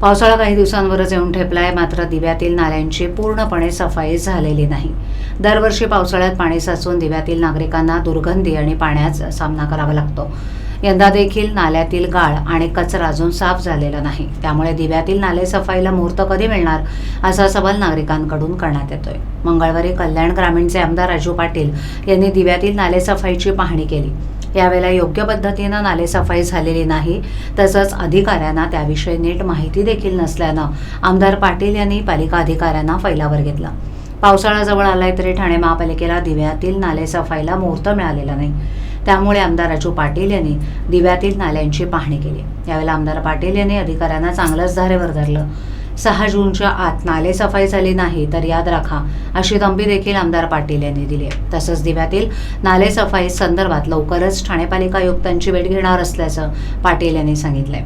पावसाळा काही दिवसांवरच येऊन ठेपलाय मात्र दिव्यातील नाल्यांची पूर्णपणे सफाई झालेली नाही. दरवर्षी पावसाळ्यात पाणी साचून दिव्यातील नागरिकांना दुर्गंधी आणि पाण्याचा सामना करावा लागतो. यंदा देखील नाल्यातील गाळ आणि कचरा अजून साफ झालेला नाही. त्यामुळे दिव्यातील नाले सफाईला मुहूर्त कधी मिळणार असा सवाल नागरिकांकडून करण्यात येतोय. मंगळवारी कल्याण ग्रामीणचे आमदार राजू पाटील यांनी दिव्यातील नाले सफाईची पाहणी केली. यावेळेला योग्य पद्धतीनं नालेसफाई झालेली नाही. तसंच अधिकाऱ्यांना त्याविषयी नीट माहिती देखील नसल्यानं आमदार पाटील यांनी पालिका अधिकाऱ्यांना फैलावर घेतला. पावसाळा जवळ आलाय तरी ठाणे महापालिकेला दिव्यातील नालेसफाईला मुहूर्त मिळालेला नाही. त्यामुळे आमदार राजू पाटील यांनी दिव्यातील नाल्यांची पाहणी केली. यावेळेला आमदार पाटील यांनी अधिकाऱ्यांना चांगलंच धारेवर धरलं. सहा जूनच्या आत नालेसफाई झाली नाही तर याद राखा अशी धमकी देखील आमदार पाटील यांनी दिली आहे. तसंच दिव्यातील नालेसफाई संदर्भात लवकरच ठाणे पालिका आयुक्तांची भेट घेणार असल्याचं पाटील यांनी सांगितलंय.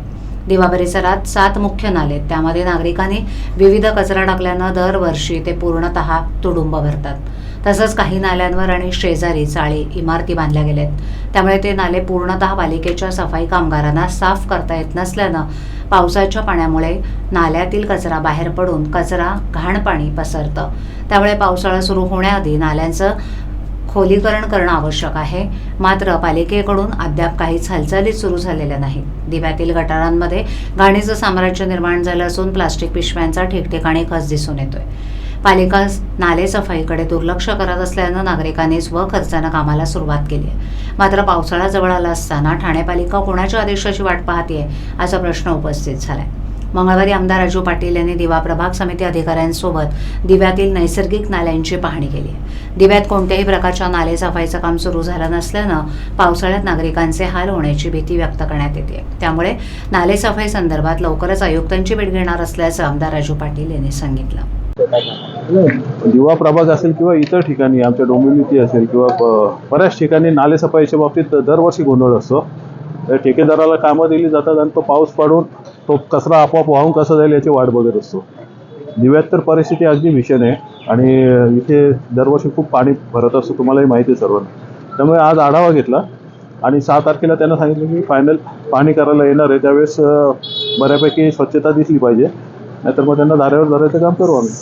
दिवा परिसरात सात मुख्य नाले आहेत. त्यामध्ये नागरिकांनी विविध कचरा टाकल्यानं दरवर्षी ते पूर्णतः तुडुंब भरतात. तसंच काही नाल्यांवर आणि शेजारी चाळी इमारती बांधल्या गेल्यात त्यामुळे ते नाले पूर्णतः पालिकेच्या सफाई कामगारांना साफ करता येत नसल्यानं पावसाच्या पाण्यामुळे नाल्यातील कचरा बाहेर पडून कचरा घाण पाणी पसरतं. त्यामुळे पावसाळा सुरू होण्याआधी नाल्यांचं खोलीकरण करणं आवश्यक आहे. मात्र पालिकेकडून अद्याप काहीच हालचाली सुरू झालेल्या नाहीत. दिव्यातील गटारांमध्ये घाणीचं साम्राज्य निर्माण झालं असून प्लास्टिक पिशव्यांचा ठिकठिकाणी खच दिसून येतोय. पालिका नाले सफाईकडे दुर्लक्ष करत असल्यानं नागरिकांनी स्वखर्चानं कामाला सुरुवात केली आहे. मात्र पावसाळा जवळ आला असताना ठाणे पालिका कोणाच्या आदेशाची वाट पाहते असा प्रश्न उपस्थित झालाय. मंगळवारी आमदार राजू पाटील यांनी दिवा प्रभाग समिती अधिकाऱ्यांसोबत दिव्यातील नैसर्गिक नाल्यांची पाहणी केली आहे. दिव्यात कोणत्याही प्रकारच्या नाले सफाईचं काम सुरू झालं नसल्यानं पावसाळ्यात नागरिकांचे हाल होण्याची भीती व्यक्त करण्यात येते. त्यामुळे नाले सफाई संदर्भात लवकरच आयुक्तांची भेट घेणार असल्याचं आमदार राजू पाटील यांनी सांगितलं. दिवा प्रभाग असेल किंवा इतर ठिकाणी आमच्या डोंबिवलीची असेल किंवा बऱ्याच ठिकाणी नालेसफाईच्या बाबतीत दरवर्षी गोंधळ असतो. तर ठेकेदाराला कामं दिली जातात आणि तो पाऊस पाडून तो कचरा आपोआप वाहून कसा जाईल याची वाट बघत असतो. दिव्यात तर परिस्थिती अगदी भीषण आहे आणि इथे दरवर्षी खूप पाणी भरत असतो तुम्हालाही माहिती आहे सर्वांना. त्यामुळे आज आढावा घेतला आणि सहा तारखेला त्यांना सांगितलं की फायनल पाणी करायला येणार आहे. त्यावेळेस बऱ्यापैकी स्वच्छता दिसली पाहिजे. नाहीतर मग त्यांना धारेवर धरायचं काम करू आम्ही.